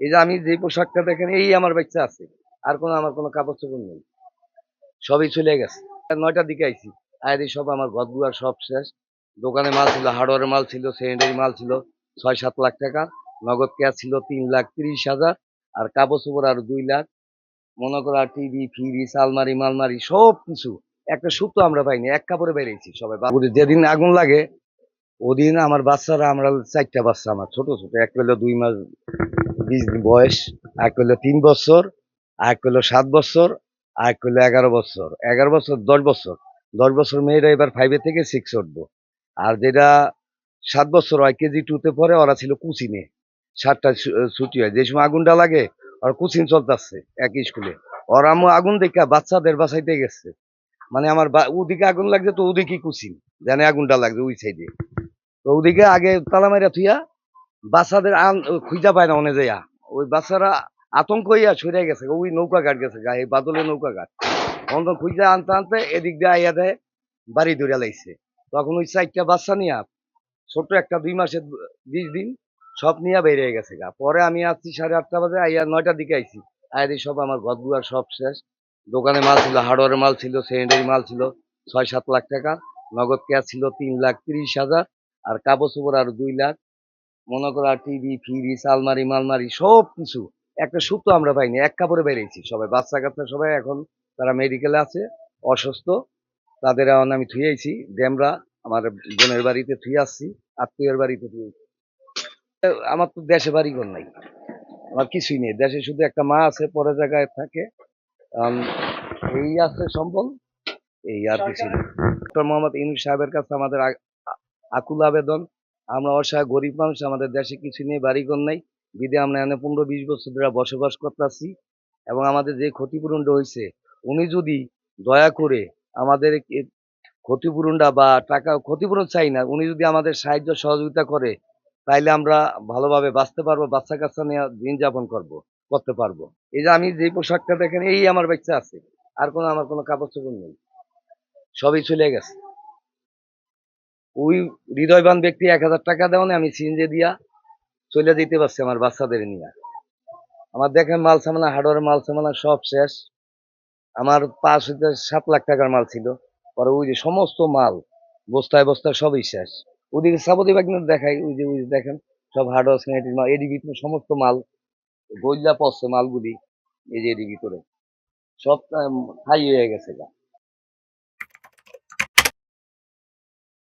এই যে আমি যে পোশাকটা দেখেন, এই আমার বাচ্চা আছে। আর কোনো, আমার কোনো কাপড় চোপড় নেই। সবই চলে গেছে। নয়টার দিকে আইছি। আয়ারি সব আমার ঘরগুয়ার সব শেষ। দোকানে মাল ছিল, হার্ডওয়ারের মাল ছিল সেকেন্ডারি মাল ছিল ছয় সাত লাখ টাকা। নগদ ক্যাশ ছিল, তিন লাখ তিরিশ হাজার। আর কাপড় চোপড় আর দুই লাখ। মনে করো আর টিভি, ফ্রিজ, আলমারি, মালমারি সব কিছু একটা সুতো আমরা পাইনি, এক কাপড়ে বেরিয়েছি সবাই। যেদিন আগুন লাগে ওদিন আমার বাচ্চারা, আমরা চারটা বাচ্চা, আমার ছোট ছোট। এক হলো দুই মাস বিশ বয়স, এক হলো তিন বছর, এক হলো সাত বছর, এক হলো এগারো বছর। এগারো বছর, দশ বছর। দশ বছর মেয়েরা এবার ফাইভে থেকে সিক্স উঠবো। আর যেটা সাত বছর হয়, কেজি টুতে পরে ওরা ছিল কুচিনে। সাতটা ছুটি হয়। যে সময় আগুনটা লাগে আর কোচিং চলতেছে এক স্কুলে ওর আম্মু আগুন দেখা বাচ্চাদের বাঁচাইতে গেছে। মানে আমার ওদিকে আগুন লাগছে তো ওদিকে কুচিন। জানে আগুনটা লাগছে ওই সাইডে তো ওদিকে আগে তালা মাইরা থুইয়া বাচ্চাদের আন- খুঁজা পায় না অনে যাইয়া। ওই বাচ্চারা আতঙ্ক হইয়া সরে গেছে, ওই নৌকা ঘাট গেছে গায়ে বাদলে নৌকা ঘাট। তখন তো খুঁজা আনতে আনতে এদিক দিয়ে আইয়া দেয়, বাড়ি ধরে লাইছে। তখন ওই চারটা বাচ্চা নিয়া ছোট একটা দুই মাসের বিশ দিন সব নিয়ে বেরিয়ে গেছে গা। পরে আমি আসছি সাড়ে আটটা বাজে আইয়া নয়টার দিকে আইছি। আইয়া সব আমার ঘরগুয়ার সব শেষ। দোকানে মাল ছিল, হার্ডওয়ারের মাল ছিল সেকেন্ডারি মাল ছিল, ছয় সাত লাখ টাকা। নগদ ক্যাশ ছিল তিন লাখ তিরিশ হাজার। আর কাপড় চোপড় আর দুই লাখ। মনে করো আর টিভি ফ্রিজ আলমারি মালমারি সব কিছু। একটা সুতো আমরা পাইনি এক কাপড়ে বেরিয়েছি সবাই। বাচ্চা কাচ্চা সবাই এখন তারা মেডিকেলে আছে অসুস্থ। তাদের এখন আমি থুয়েছি ডেমরা আমার বোনের বাড়িতে থুয়ে আসছি আত্মীয়ের বাড়িতে থুয়েছি আমার তো দেশে বাড়ি ঘর নাই। আমার কিছুই নেই। দেশে শুধু একটা মা আছে পরে জায়গায় থাকে। এই আছে সম্বল এই আর কিছু নেই। ডক্টর মোহাম্মদ ইনুস সাহেবের কাছে আমাদের আকুল আবেদন। আমরা অসহায় গরিব মানুষ, আমাদের দেশে কিছু নেই, বাড়িঘর নেই। বিদে আমরা এখানে পনেরো বিশ বছর ধরে বসবাস করতেছি এবং আমাদের যে ক্ষতিপূরণটা হয়েছে উনি যদি দয়া করে আমাদের ক্ষতিপূরণটা বা টাকা, ক্ষতিপূরণ চাই না, উনি যদি আমাদের সাহায্য সহযোগিতা করে, তাইলে আমরা ভালোভাবে বাঁচতে পারব, বাচ্চা কাচ্চা নিয়ে দিন যাপন করব, করতে পারব। এই যে আমি যে পোশাকটা দেখেন, এই আমার বাচ্চা আছে, আর কোনো, আমার কোনো কাপড় চোপড় নেই। সবই চলে গেছে। ওই হৃদয়বান ব্যক্তি এক হাজার টাকা দেওয়া আমি সিনজে দিয়া চলে যেতে পারছি আমার বাচ্চাদের নিয়ে। আমার দেখেন মাল সামানা হার্ডওয়ার মাল সামানা সব শেষ। আমার পাঁচ সাত লাখ টাকার মাল ছিল। পরে ওই যে সমস্ত মাল, বস্তায় বস্তায় সবই শেষ। ওদিকে সাবতী বাগনের দেখাই, ওই যে ওই যে দেখেন, সব হার্ডওয়ার স্যানিটারি মাল এডি ভিতরে সমস্ত মাল, গইলা পড়ছে মালগুলি, এই যে এডি ভিতরে সব খাই হয়ে গেছে গা।